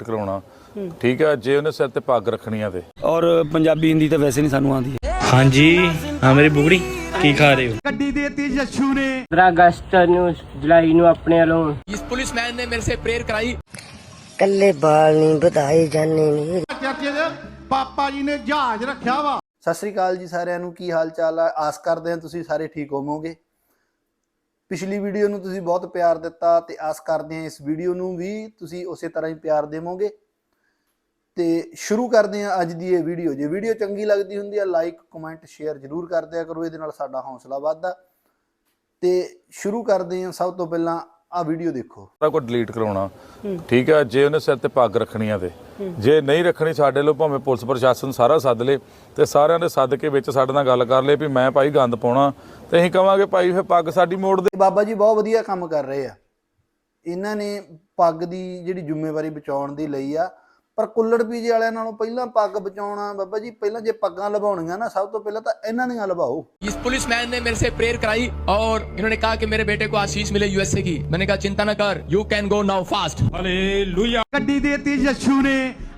ਟਕਰਾਉਣਾ ਠੀਕ ਹੈ ਜੇ ਉਹਨੇ ਸਿਰ ਤੇ ਪੱਗ ਰੱਖਣੀ ਆ ਤੇ। ਔਰ ਪੰਜਾਬੀ ਹਿੰਦੀ ਤਾਂ ਵੈਸੇ ਨਹੀਂ ਸਾਨੂੰ ਆਉਂਦੀ। ਹਾਂਜੀ ਹਾਂ ਮੇਰੀ ਬੁਗੜੀ ਕੀ ਖਾ ਰਹੇ ਹੋ? ਗੱਡੀ ਦੇਤੀ ਯਸ਼ੂ ਨੇ। 15 ਅਗਸਤ ਨੂੰ ਜੁਲਾਈ ਨੂੰ ਆਪਣੇ ਵੱਲੋਂ। ਇਸ ਪੁਲਿਸਮੈਨ ਨੇ ਮੇਰੇ ਸੇ ਪ੍ਰੇਅਰ ਕਰਾਈ। ਕੱਲੇ ਬਾਲ ਨਹੀਂ ਵਧਾਏ ਜਾਣੇ ਨਹੀਂ। ਪਾਪਾ ਜੀ ਨੇ ਜਹਾਜ਼ ਰੱਖਿਆ ਵਾ। ਸਤਿ ਸ੍ਰੀ ਅਕਾਲ ਜੀ ਸਾਰਿਆਂ ਨੂੰ ਕੀ ਹਾਲ ਚਾਲ ਆ? ਆਸ ਕਰਦੇ ਆ ਤੁਸੀਂ ਸਾਰੇ ਠੀਕ ਹੋਵੋਗੇ। ਪਿਛਲੀ ਵੀਡੀਓ ਨੂੰ ਤੁਸੀਂ ਬਹੁਤ ਪਿਆਰ ਦਿੱਤਾ ਤੇ ਆਸ ਕਰਦੇ ਹਾਂ ਇਸ ਵੀਡੀਓ ਨੂੰ ਵੀ ਤੁਸੀਂ ਉਸੇ ਤਰ੍ਹਾਂ ਹੀ ਪਿਆਰ ਦੇਵੋਗੇ। ਤੇ ਸ਼ੁਰੂ ਕਰਦੇ ਹਾਂ ਅੱਜ ਦੀ ਇਹ ਵੀਡੀਓ। ਜੇ ਵੀਡੀਓ ਚੰਗੀ ਲੱਗਦੀ ਹੁੰਦੀ ਹੈ ਲਾਈਕ ਕਮੈਂਟ ਸ਼ੇਅਰ ਜ਼ਰੂਰ ਕਰ ਦਿਆ ਕਰੋ। ਇਹਦੇ ਨਾਲ ਸਾਡਾ ਹੌਸਲਾ ਵੱਧਦਾ। ਤੇ ਸ਼ੁਰੂ ਕਰਦੇ ਹਾਂ ਸਭ ਤੋਂ ਪਹਿਲਾਂ ਆ ਵੀਡੀਓ ਦੇਖੋ। ਸਾਰਾ ਕੁਝ ਡਿਲੀਟ ਕਰਾਉਣਾ। ਠੀਕ ਹੈ ਜੇ ਉਹਨੇ ਸਿਰ ਤੇ ਪੱਗ ਰੱਖਣੀ ਆ ਤੇ। ਜੇ ਨਹੀਂ ਰੱਖਣੀ ਸਾਡੇ ਲੋ ਭਾਵੇਂ ਪੁਲਿਸ ਪ੍ਰਸ਼ਾਸਨ ਸਾਰਾ ਸੱਦ ਲੇ ਤੇ ਸਾਰਿਆਂ ਦੇ ਸੱਦ ਕੇ ਵਿੱਚ ਸਾਡੇ ਨਾਲ ਗੱਲ ਕਰ ਲੇ ਵੀ ਮੈਂ ਭਾਈ ਗੰਦ ਪਾਉਣਾ ਤੇ ਅਸੀਂ ਕਵਾਂਗੇ ਭਾਈ ਫਿਰ ਪੱਗ ਸਾਡੀ ਮੋੜ ਦੇ। ਬਾਬਾ ਜੀ ਬਹੁਤ ਵਧੀਆ ਕੰਮ ਕਰ ਰਹੇ ਆ। ਇਹਨਾਂ ਨੇ ਪੱਗ ਦੀ ਜਿਹੜੀ ਜ਼ਿੰਮੇਵਾਰੀ ਬਚਾਉਣ ਦੀ ਲਈ ਆ ਪਰ ਕੁੱਲੜ ਪੀਜੇ ਵਾਲਿਆਂ ਨਾਲੋਂ ਪਹਿਲਾਂ ਪੱਗ ਬਚਾਉਣਾ ਬਾਬਾ ਜੀ ਪਹਿਲਾਂ ਜੇ ਪੱਗਾਂ ਲਵਾਉਣੀਆਂ ਨਾ ਸਭ ਤੋਂ ਪਹਿਲਾਂ ਤਾਂ ਇਹਨਾਂ ਦੀਆਂ ਲਵਾਓ इस पुलिसमैन ने मेरे से प्रेयर कराई और इन्होंने कहा कि मेरे बेटे को आशीष मिले यूएसए की मैंने कहा चिंता न कर you can go now fast ਗੱਡੀ ਦੇਤੀ ਜੱਸ਼ੂ ਨੇ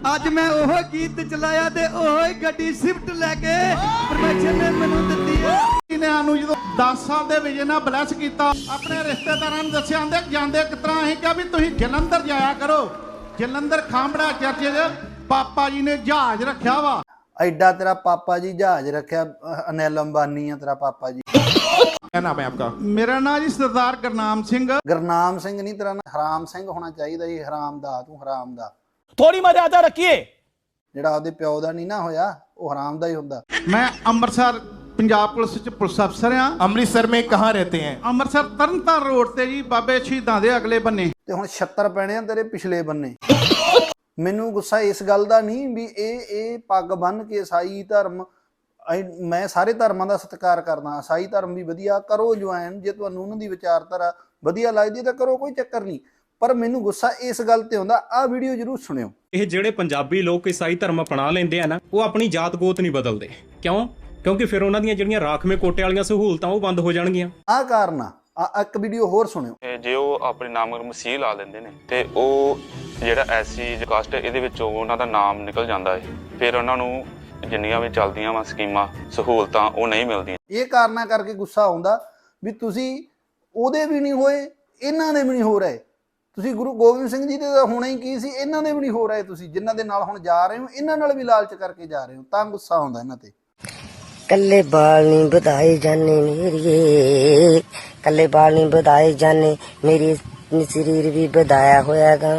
ਅੱਜ ਮੈਂ ਉਹ ਗੀਤ ਚਲਾਇਆ ਤੇ ਉਹ ਹੀ ਗੱਡੀ ਸ਼ਿਫਟ ਲੈ ਕੇ ਪਰਮੇਸ਼ਰ ਨੇ ਮੈਨੂੰ ਦਿੱਤੀ ਹੈ ਇਹਨੇ ਸਾਨੂੰ ਜਦੋਂ 10 ਸਾਲ ਦੇ ਵਿਜੇ ਨਾਲ ਬਲੈਸ ਕੀਤਾ ਆਪਣੇ ਰਿਸ਼ਤੇਦਾਰਾਂ ਨੂੰ ਦੱਸਿਆ ਆਂਦੇ ਜਾਂਦੇ ਕਿਤਰਾ ਅਸੀਂ ਕਿਹਾ ਵੀ ਤੁਸੀਂ ਜਲੰਧਰ ਜਾਇਆ ਕਰੋ ਜਲੰਧਰ ਖਾਂਬੜਾ ਚਰਚੇ ਦੇ ਪਾਪਾ ਜੀ ਨੇ ਜਹਾਜ਼ ਰੱਖਿਆ ਵਾ ਐਡਾ ਤੇਰਾ ਪਾਪਾ ਜੀ ਜਹਾਜ਼ ਰੱਖਿਆ ਅਹ ਅਨਿਲ ਅੰਬਾਨੀ ਆ ਤੇਰਾ ਪਾਪਾ ਜੀ क्या नाम है आपका मेरा नाम जी सरदार गुरनाम सिंह ਗੁਰਨਾਮ ਸਿੰਘ ਨਹੀਂ ਤੇਰਾ ਨਾਂ ਹਰਾਮ ਸਿੰਘ ਹੋਣਾ ਚਾਹੀਦਾ ਜੀ ਹਰਾਮ ਦਾ ਤੂੰ ਹਰਾਮ ਦਾ ਥੋੜੀ ਮਰਿਆਦਾ ਰੱਖੀਏ ਜਿਹੜਾ ਉਹਦੇ ਪਿਓ ਦਾ ਨਹੀਂ ਨਾ ਹੋਇਆ ਉਹ ਹਰਾਮ ਦਾ ਹੀ ਹੁੰਦਾ ਮੈਂ ਅੰਮ੍ਰਿਤਸਰ ਪੰਜਾਬ ਪੁਲਿਸ ਚ ਪੁਲਿਸ ਅਫਸਰ ਆ अमृतसर में कहाँ रहते हैं ਅੰਮ੍ਰਿਤਸਰ ਤਰਨਤਾਰਨ ਰੋਡ ਤੇ ਜੀ ਬਾਬੇ ਸ਼ਹੀਦਾਂ ਦੇ ਅਗਲੇ ਬੰਨੇ ਤੇ ਹੁਣ 76 ਪੈਣੇ ਆ ਤੇਰੇ ਪਿਛਲੇ ਬੰਨੇ। ਮੈਨੂੰ ਗੁੱਸਾ ਇਸ ਗੱਲ ਦਾ ਨਹੀਂ ਵੀ ਇਹ ਇਹ ਪੱਗ ਬੰਨ ਕੇ ਈਸਾਈ ਧਰਮ ਮੈਂ ਸਾਰੇ ਧਰਮਾਂ ਦਾ ਸਤਿਕਾਰ ਕਰਦਾ ਈਸਾਈ ਧਰਮ ਵੀ ਵਧੀਆ ਕਰੋ ਜੁਆਇਨ ਜੇ ਤੁਹਾਨੂੰ ਉਹਨਾਂ ਦੀ ਵਿਚਾਰਧਾਰਾ ਵਧੀਆ ਲੱਗਦੀ ਤਾਂ ਕਰੋ ਕੋਈ ਚੱਕਰ ਨਹੀਂ। ਪਰ ਮੈਨੂੰ ਗੁੱਸਾ ਇਸ ਗੱਲ ਤੇ ਆਉਂਦਾ ਆਹ ਵੀਡੀਓ ਜਰੂਰ ਸੁਣਿਓ। ਇਹ ਜਿਹੜੇ ਪੰਜਾਬੀ ਲੋਕ ਈਸਾਈ ਧਰਮ ਅਪਣਾ ਲੈਂਦੇ ਆ ਨਾ ਉਹ ਆਪਣੀ ਜਾਤ ਗੋਤ ਨਹੀਂ ਬਦਲਦੇ। ਕਿਉਂ? ਕਿਉਂਕਿ ਫਿਰ ਉਹਨਾਂ ਦੀਆਂ ਜਿਹੜੀਆਂ ਰਾਖਵੇਂ ਕੋਟੇ ਵਾਲੀਆਂ ਸਹੂਲਤਾਂ ਉਹ ਬੰਦ ਹੋ ਜਾਣਗੀਆਂ। ਆਹ ਕਾਰਨ ਆ। ਆਹ ਇੱਕ ਵੀਡੀਓ ਹੋਰ ਸੁਣਿਓ। ਤੇ ਜੇ ਉਹ ਆਪਣੇ ਨਾਮ ਮਸੀਹ ਲਾ ਲੈਂਦੇ ਨੇ ਤੇ ਉਹ ਜਿਹੜਾ ਐਸੀ ਕਾਸਟ ਇਹਦੇ ਵਿੱਚੋਂ ਉਹਨਾਂ ਦਾ ਨਾਮ ਨਿਕਲ ਜਾਂਦਾ ਹੈ ਫਿਰ ਉਹਨਾਂ ਨੂੰ ਜਿੰਨੀਆਂ ਵੀ ਚੱਲਦੀਆਂ ਵਾ ਸਕੀਮਾਂ ਸਹੂਲਤਾਂ ਉਹ ਨਹੀਂ ਮਿਲਦੀਆਂ। ਇਹ ਕਾਰਨਾਂ ਕਰਕੇ ਗੁੱਸਾ ਆਉਂਦਾ ਵੀ ਤੁਸੀਂ ਉਹਦੇ ਵੀ ਨਹੀਂ ਹੋਏ ਇਹਨਾਂ ਦੇ ਵੀ ਨਹੀਂ ਹੋ ਰਹੇ। ਤੁਸੀਂ ਗੁਰੂ ਗੋਬਿੰਦ ਸਿੰਘ ਜੀ ਦੇ ਤਾਂ ਹੋਣਾ ਹੀ ਕੀ ਸੀ ਇਹਨਾਂ ਦੇ ਵੀ ਨਹੀਂ ਹੋ ਰਹੇ ਤੁਸੀਂ ਜਿਨ੍ਹਾਂ ਦੇ ਨਾਲ ਹੁਣ ਜਾ ਰਹੇ ਹੋ ਇਹਨਾਂ ਨਾਲ ਵੀ ਲਾਲਚ ਕਰਕੇ ਜਾ ਰਹੇ ਹੋ ਤਾਂ ਗੁੱਸਾ ਆਉਂਦਾ ਇਹਨਾਂ ਤੇ। ਕੱਲੇ ਬਾਲ ਨਹੀਂ ਵਧਾਏ ਜਾਣੇ ਮੇਰੀਏ। ਕੱਲੇ ਬਾਲ ਨਹੀਂ ਵਧਾਏ ਜਾਣੇ, ਮੇਰੀ ਨੀ ਸਰੀਰ ਵੀ ਵਧਾਇਆ ਹੋਇਆਗਾ।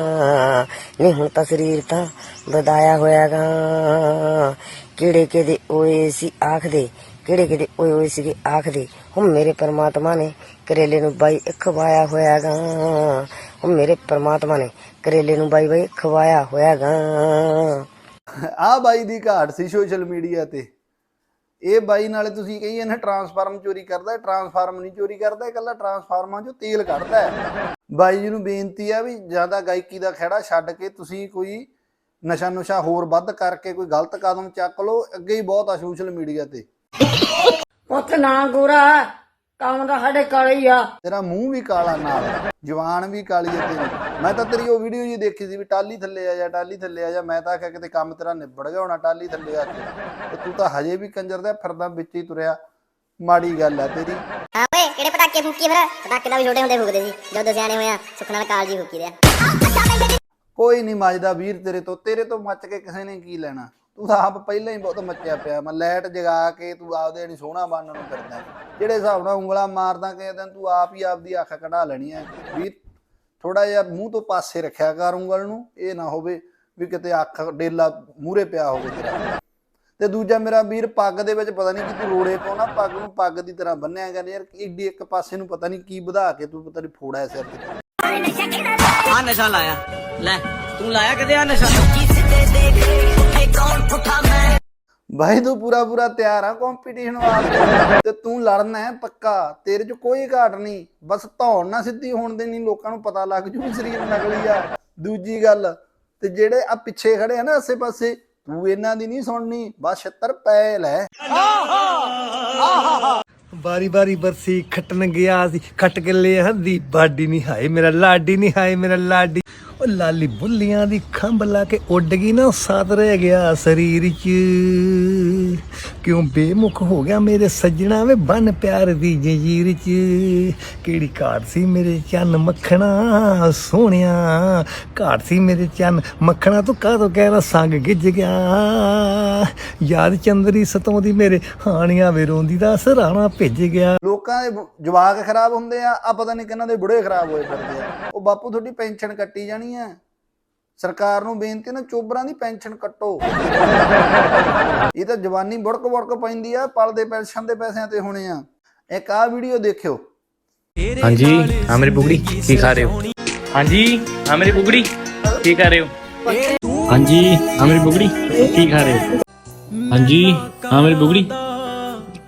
ਨਹੀਂ, ਹੁਣ ਤਾਂ ਸਰੀਰ ਤਾਂ ਵਧਾਇਆ ਹੋਇਆਗਾ। ਕਿਹੜੇ ਕਿਹਦੇ ਓਏ ਸੀ ਆਖਦੇ, ਕਿਹੜੇ ਕਿਹਦੇ ਓਏ ਓਏ ਸੀਗੇ ਆਖਦੇ। ਹੁਣ ਮੇਰੇ ਪਰਮਾਤਮਾ ਨੇ ਕਰੇਲੇ ਨੂੰ ਬਾਈ ਖਵਾਇਆ ਹੋਇਆਗਾ। ਹੁਣ ਮੇਰੇ ਪਰਮਾਤਮਾ ਨੇ ਕਰੇਲੇ ਨੂੰ ਬਾਈ ਬਾਈ ਖਵਾਇਆ ਹੋਇਆਗਾ। ਆਹ ਬਾਈ ਦੀ ਘਾਟ ਸੀ ਸੋਸ਼ਲ ਮੀਡੀਆ ਤੇ। ਇਹ ਬਾਈ ਨਾਲੇ ਤੁਸੀਂ ਕਹੀ ਇਹਨੇ ਟਰਾਂਸਫਾਰਮ ਚੋਰੀ ਕਰਦਾ ਟਰਾਂਸਫਾਰਮ ਨਹੀਂ ਚੋਰੀ ਕਰਦਾ, ਇਕੱਲਾ ਟਰਾਂਸਫਾਰਮਾਂ 'ਚੋਂ ਤੇਲ ਕੱਢਦਾ ਬਾਈ ਜੀ ਨੂੰ ਬੇਨਤੀ ਆ ਵੀ ਜ਼ਿਆਦਾ ਗਾਇਕੀ ਦਾ ਖਹਿੜਾ ਛੱਡ ਕੇ ਤੁਸੀਂ ਕੋਈ ਨਸ਼ਾ ਨੁਸ਼ਾ ਹੋਰ ਵੱਧ ਕਰਕੇ ਕੋਈ ਗਲਤ ਕਦਮ ਚੱਕ ਲਓ, ਅੱਗੇ ਹੀ ਬਹੁਤ ਆ ਸੋਸ਼ਲ ਮੀਡੀਆ ਤੇ। ਪੁੱਤ ਨਾ ਗੋਰਾ। ਕੰਮ ਦਾ ਸਾਡੇ ਕਾਲੇ ਹੀ ਆ। ਤੇਰਾ ਮੂੰਹ ਵੀ ਕਾਲਾ ਨਾਲ ਜਵਾਨ ਵੀ ਕਾਲੀ ਹੈ ਤੇਰੀ। ਮੈਂ ਤਾਂ ਤੇਰੀ ਉਹ ਵੀਡੀਓ ਜੀ ਦੇਖੀ ਸੀ ਵੀ ਟਾਲੀ ਥੱਲੇ ਆ ਜਾ ਟਾਲੀ ਥੱਲੇ ਆ ਜਾ। ਮੈਂ ਤਾਂ ਆਖਿਆ ਕਿਤੇ ਕੰਮ ਤੇਰਾ ਨਿਬੜ ਗਿਆ ਹੋਣਾ ਟਾਲੀ ਥੱਲੇ ਆ ਕੇ। ਤੇ ਤੂੰ ਤਾਂ ਹਜੇ ਵੀ ਕੰਜਰ ਦਾ ਫਿਰਦਾ ਵਿੱਚ ਹੀ ਤੁਰਿਆ। ਮਾੜੀ ਗੱਲ ਆ ਤੇਰੀ। ਹਾਂ ਓਏ ਕਿਹੜੇ ਪਟਾਕੇ ਫੂਕੀ ਫਿਰ? ਪਟਾਕੇ ਤਾਂ ਵੀ ਛੋਟੇ ਹੁੰਦੇ ਫੂਕਦੇ ਸੀ। ਜਦੋਂ ਸਿਆਣੇ ਹੋਇਆ ਸੁੱਖ ਨਾਲ ਕਾਲ ਜੀ ਫੂਕੀ ਦੇ ਆ ਕੋਈ ਨਹੀਂ ਮੱਚਦਾ ਵੀਰ ਤੇਰੇ ਤੋਂ। ਤੇਰੇ ਤੋਂ ਮੱਚ ਕੇ ਕਿਸੇ ਨੇ ਕੀ ਲੈਣਾ? ਤੂੰ ਤਾਂ ਆਪ ਪਹਿਲਾਂ ਹੀ ਬਹੁਤ ਮੱਚਿਆ ਪਿਆ। ਮੈਂ ਲਾਈਟ ਜਗਾ ਕੇ ਤੂੰ ਆਪਦੇ ਨਹੀਂ ਸੋਹਣਾ ਬਣਨ ਨੂੰ ਫਿਰਦਾ ਜਿਹੜੇ ਹਿਸਾਬ ਨਾਲ ਉਂਗਲਾਂ ਮਾਰਦਾ ਕਿਸੇ ਦਿਨ, ਤੂੰ ਆਪ ਹੀ ਆਪਦੀ ਅੱਖ ਕਢਾ ਲੈਣੀ ਹੈ ਵੀਰ ਥੋੜਾ ਜਿਹਾ ਮੂੰਹ ਤੋਂ ਪਾਸੇ ਰੱਖਿਆ ਕਰ ਉਂਗਲ ਨੂੰ। ਇਹ ਨਾ ਹੋਵੇ ਵੀ ਕਿਤੇ ਅੱਖ ਡੇਲਾ ਮੂਰੇ ਪਿਆ ਹੋਵੇ ਤੇਰਾ। ਤੇ ਦੂਜਾ ਮੇਰਾ ਵੀਰ, ਪੱਗ ਦੇ ਵਿੱਚ ਪਤਾ ਨਹੀਂ ਕਿ ਤੂੰ ਰੋੜੇ ਪਾਉਣਾ ਪੱਗ ਨੂੰ ਪੱਗ ਦੀ ਤਰ੍ਹਾਂ ਬੰਨਿਆ ਕਰ ਯਾਰ ਇੱਡੀ ਇੱਕ ਪਾਸੇ ਨੂੰ ਪਤਾ ਨਹੀਂ ਕੀ ਵਧਾ ਕੇ ਤੂੰ ਪਤਾ ਨਹੀਂ ਫੋੜਾ ਸਿਰ ਤੇ। ਆ ਨਸ਼ਾ ਲਾਇਆ। ਲੈ, ਤੂੰ ਲਾਇਆ ਕਦੇ ਆ ਨਸ਼ਾ? ਭਾਈ ਤੂੰ ਪੂਰਾ ਪੂਰਾ ਤਿਆਰ ਆ ਕੰਪੀਟੀਸ਼ਨ ਵਾਸਤੇ। ਤੇ ਤੂੰ ਲੜਨਾ ਹੈ ਪੱਕਾ। ਤੇਰੇ 'ਚ ਕੋਈ ਘਾਟ ਨਹੀਂ। ਬਸ ਧੌਣ ਨਾ ਸਿੱਧੀ ਹੋਣ ਦੇ ਲੋਕਾਂ ਨੂੰ ਪਤਾ ਲੱਗ ਜੂ ਵੀ ਸਰੀਰ ਨਕਲੀ ਆ। ਦੂਜੀ ਗੱਲ, ਤੇ ਜਿਹੜੇ ਆ ਪਿੱਛੇ ਖੜੇ ਆ ਨਾ ਆਸੇ ਪਾਸੇ ਤੂੰ ਇਹਨਾਂ ਦੀ ਨਹੀਂ ਸੁਣਨੀ। ਬਸ 76 ਪੈ ਲੈ ਬਾਰੀ ਬਾਰੀ ਬਰਸੀ ਖੱਟਣ ਗਿਆ ਸੀ। ਖੱਟ ਕੇ ਲੈ ਹੰਦੀ ਬਾਡੀ ਨਹੀਂ ਹਾਏ, ਮੇਰਾ ਲਾਡੀ ਨਹੀਂ ਹਾਏ, ਮੇਰਾ ਲਾਡੀ। ਉਹ ਲਾਲੀ ਬੁੱਲੀਆਂ ਦੀ ਖੰਭ ਲਾ ਕੇ ਉੱਡ ਗਈ ਨਾ ਸਾਥ ਰਹਿ ਗਿਆ ਸਰੀਰ 'ਚ। ਕਿਉਂ ਬੇਮੁਖ ਹੋ ਗਿਆ ਮੇਰੇ ਸੱਜਣਾ ਵੇ? ਬਨ ਪਿਆਰ ਦੀ ਜੰਜੀਰ 'ਚ। ਕਿਹੜੀ ਘਾਟ ਸੀ ਮੇਰੇ ਚੰਨ ਮੱਖਣਾ? ਸੋਹਣਿਆ, ਘਾਟ ਸੀ ਮੇਰੇ ਚੰਨ ਮੱਖਣਾ। ਤੂੰ ਕਾਹਦੋਂ ਕਹਿ ਰਾ ਸੰਗ ਗਿੱਜ ਗਿਆ। ਯਾਦ ਚੰਦਰੀ ਸਤੋਂ ਦੀ ਮੇਰੇ ਹਾਣੀਆਂ ਵੇ ਰੋਂਦੀ। ਦਾ ਸਰਾਣਾ ਭਿੱਜ ਗਿਆ। ਲੋਕਾਂ ਦੇ ਜਵਾਕ ਖਰਾਬ ਹੁੰਦੇ ਆ ਆ ਪਤਾ ਨਹੀਂ ਕਿਹਨਾਂ ਦੇ ਬੁੜੇ ਖਰਾਬ ਹੋਏ ਫਿਰਦੇ ਆ। ਉਹ ਬਾਪੂ ਤੁਹਾਡੀ ਪੈਨਸ਼ਨ ਕੱਟੀ ਜਾਣੀ ਆ। ਸਰਕਾਰ ਨੂੰ ਬੇਨਤੀ ਨਾ ਚੋਬਰਾਂ ਦੀ ਪੈਨਸ਼ਨ ਕੱਟੋ। ਇਹ ਤਾਂ ਜਵਾਨੀ ਬੁੜਕ ਬੁੜਕ ਪੈਂਦੀ ਆ ਪਲਦੇ ਪੈਨਸ਼ਨ ਦੇ ਪੈਸਿਆਂ ਤੇ ਹੋਣੇ ਆ। ਇੱਕ ਆ ਵੀਡੀਓ ਦੇਖਿਓ। ਹਾਂਜੀ ਹਾਂ ਮੇਰੀ ਬੁਗੜੀ ਕੀ ਖਾ ਰਹੇ ਹੋ? ਹਾਂਜੀ ਹਾਂ ਮੇਰੀ ਬੁਗੜੀ ਕੀ ਕਰ ਰਹੇ ਹੋ? ਹਾਂਜੀ ਹਾਂ ਮੇਰੀ ਬੁਗੜੀ ਕੀ ਖਾ ਰਹੇ ਹੋ? ਹਾਂਜੀ ਹਾਂ ਮੇਰੀ ਬੁਗੜੀ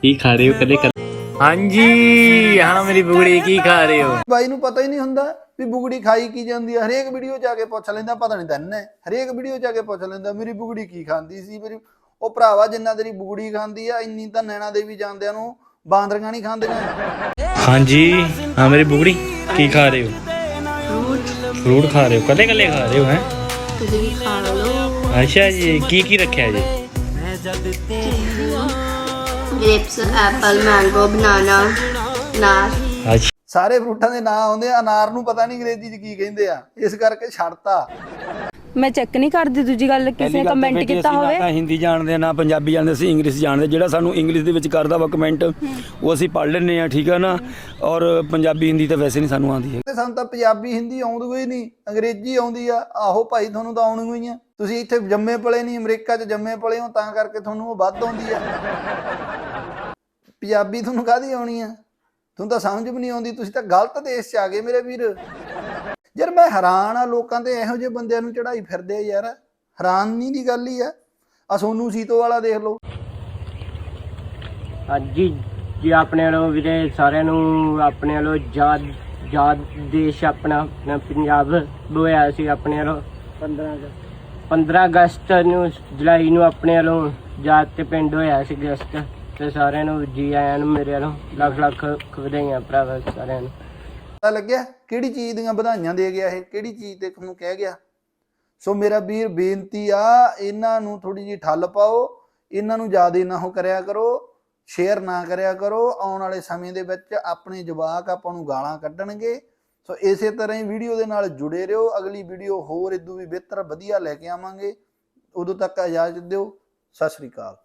ਕੀ ਖਾ ਰਹੇ ਹੋ? ਕਦੇ ਕਦੇ ਹਾਂਜੀ ਹਾਂ ਮੇਰੀ ਬੁਗੜੀ ਕੀ ਖਾ ਰਹੇ ਹੋ? ਬਾਈ ਨੂੰ ਪਤਾ ਹੀ ਨਹੀਂ ਹੁੰਦਾ। ਵੀ ਬੁਗੜੀ ਖਾਈ ਕੀ ਜਾਂਦੀ ਆ? ਹਰੇਕ ਵੀਡੀਓ ਜਾ ਕੇ ਪੁੱਛ ਲੈਂਦਾ ਪਤਾ ਨਹੀਂ ਤੈਨੂੰ ਹਰੇਕ ਵੀਡੀਓ ਜਾ ਕੇ ਪੁੱਛ ਲੈਂਦਾ ਮੇਰੀ ਬੁਗੜੀ ਕੀ ਖਾਂਦੀ ਸੀ? ਮੇਰੀ ਉਹ ਭਰਾਵਾ ਜਿੰਨਾ ਤੇਰੀ ਬੁਗੜੀ ਖਾਂਦੀ ਆ ਇੰਨੀ ਤਾਂ ਨੈਣਾ ਦੇਵੀ ਜਾਂਦਿਆਂ ਨੂੰ ਬਾਂਦਰੀਆਂ ਨਹੀਂ ਖਾਂਦੀਆਂ। ਹਾਂਜੀ ਹਾਂ ਮੇਰੀ ਬੁਗੜੀ ਕੀ ਖਾ ਰਹੇ ਹੋ? ਫਰੂਟ ਖਾ ਰਹੇ ਹੋ ਕਦੇ ਕਦੇ ਖਾ ਰਹੇ ਹੋ ਹੈ? ਕਦੇ ਵੀ ਖਾ ਲਓ ਅੱਛਾ ਜੀ ਕੀ ਕੀ ਰੱਖਿਆ ਜੀ? ਗ੍ਰੇਪਸ ਐਪਲ ਮੈਂਗੋ ਬਨਾਨਾ ਨਾਰ ਅੱਛਾ। ਸਾਰੇ ਫਰੂਟਾਂ ਦੇ ਨਾਂ ਆਉਂਦੇ ਆ ਅਨਾਰ ਨੂੰ ਪਤਾ ਨਹੀਂ ਅੰਗਰੇਜ਼ੀ 'ਚ ਕੀ ਕਹਿੰਦੇ ਆ। ਇਸ ਕਰਕੇ ਛੱਡਤਾ। ਮੈਂ ਚੈੱਕ ਨਹੀਂ ਕਰਦੀ ਦੂਜੀ ਗੱਲ ਕਿਸੇ ਨੇ ਕਮੈਂਟ ਕੀਤਾ ਹੋਵੇ। ਨਾ ਹਿੰਦੀ ਜਾਣਦੇ ਆ, ਨਾ ਪੰਜਾਬੀ ਜਾਣਦੇ ਅਸੀਂ ਇੰਗਲਿਸ਼ ਜਾਣਦੇ। ਜਿਹੜਾ ਸਾਨੂੰ ਇੰਗਲਿਸ਼ ਦੇ ਵਿੱਚ ਕਰਦਾ ਵਾ ਕਮੈਂਟ ਉਹ ਅਸੀਂ ਪੜ੍ਹ ਲੈਂਦੇ ਆ ਠੀਕ ਆ ਨਾ? ਔਰ ਪੰਜਾਬੀ ਹਿੰਦੀ ਤਾਂ ਵੈਸੇ ਨਹੀਂ ਸਾਨੂੰ ਆਉਂਦੀ ਹੈ ਤੇ ਸਾਨੂੰ ਤਾਂ ਪੰਜਾਬੀ ਹਿੰਦੀ ਆਉਂਦੀ ਹੀ ਨਹੀਂ ਅੰਗਰੇਜ਼ੀ ਆਉਂਦੀ ਆ। ਆਹੋ ਭਾਈ ਤੁਹਾਨੂੰ ਤਾਂ ਆਉਣੀ ਹੀ ਆ। ਤੁਸੀਂ ਇੱਥੇ ਜੰਮੇ ਪਲੇ ਨਹੀਂ ਅਮਰੀਕਾ 'ਚ ਜੰਮੇ ਪਲੇ ਹੋ ਤਾਂ ਕਰਕੇ ਤੁਹਾਨੂੰ ਉਹ ਵੱਧ ਆਉਂਦੀ ਆ। ਪੰਜਾਬੀ ਤੁਹਾਨੂੰ ਕਾਹਦੀ ਆਉਣੀ ਆ? ਤੁਹਾਨੂੰ ਤਾਂ ਸਮਝ ਵੀ ਨਹੀਂ ਆਉਂਦੀ ਤੁਸੀਂ ਤਾਂ ਗਲਤ ਦੇਸ਼ 'ਚ ਆ ਗਏ ਮੇਰੇ ਵੀਰ। ਯਾਰ ਮੈਂ ਹੈਰਾਨ ਆ ਲੋਕਾਂ ਤੇ ਇਹੋ ਜਿਹੇ ਬੰਦਿਆਂ ਨੂੰ ਚੜਾਈ ਫਿਰਦੇ ਆ ਯਾਰ। ਹੈਰਾਨੀ ਦੀ ਗੱਲ ਹੀ ਆ। ਆ ਸੋਨੂ ਸੀਤੋ ਵਾਲਾ ਦੇਖ ਲਓ। ਹਾਂਜੀ ਜੀ ਆਪਣੇ ਵੱਲੋਂ ਵੀਰੇ ਸਾਰਿਆਂ ਨੂੰ ਆਪਣੇ ਵੱਲੋਂ ਜਾਦ ਜਾਦ ਦੇਸ਼ ਆਪਣਾ ਆਪਣਾ ਪੰਜਾਬ ਹੋਇਆ ਸੀ ਆਪਣੇ ਵੱਲੋਂ 15 ਅਗਸਤ। 15 ਅਗਸਤ ਨੂੰ ਜੁਲਾਈ ਨੂੰ ਆਪਣੇ ਵੱਲੋਂ ਜਾਦ ਤੇ ਪਿੰਡ ਹੋਇਆ ਸੀ ਅਗਸਤ। ਤੇ ਸਾਰਿਆਂ ਨੂੰ ਜੀ ਆਇਆਂ ਨੂੰ, ਮੇਰੇ ਵੱਲੋਂ ਲੱਖ ਲੱਖ ਵਧਾਈਆਂ ਭਰਾਵਾ ਸਾਰਿਆਂ ਨੂੰ। ਪਤਾ ਲੱਗਿਆ ਕਿਹੜੀ ਚੀਜ਼ ਦੀਆਂ ਵਧਾਈਆਂ ਦੇ ਗਿਆ ਇਹ, ਕਿਹੜੀ ਚੀਜ਼ ਤੇ ਤੁਹਾਨੂੰ ਕਹਿ ਗਿਆ? ਸੋ ਮੇਰਾ ਵੀਰ, ਬੇਨਤੀ ਆ, ਇਹਨਾਂ ਨੂੰ ਥੋੜੀ ਜਿਹੀ ਠੱਲ ਪਾਓ, ਇਹਨਾਂ ਨੂੰ ਜ਼ਿਆਦਾ ਨਾ ਹੋ ਕਰਿਆ ਕਰੋ ਸ਼ੇਅਰ ਨਾ ਕਰਿਆ ਕਰੋ, ਆਉਣ ਵਾਲੇ ਸਮੇਂ ਦੇ ਵਿੱਚ ਆਪਣੇ ਜਵਾਕ ਆਪਾਂ ਨੂੰ ਗਾਲਾਂ ਕੱਢਣਗੇ। ਸੋ ਇਸੇ ਤਰ੍ਹਾਂ ਹੀ ਵੀਡੀਓ ਦੇ ਨਾਲ ਜੁੜੇ ਰਹੋ, ਅਗਲੀ ਵੀਡੀਓ ਹੋਰ ਇਦੋਂ ਵੀ ਬਿਹਤਰ, ਵਧੀਆ ਲੈ ਕੇ ਆਵਾਂਗੇ। ਉਦੋਂ ਤੱਕ ਇਜਾਜ਼ਤ ਦਿਓ, ਸਤਿ ਸ਼੍ਰੀ ਅਕਾਲ।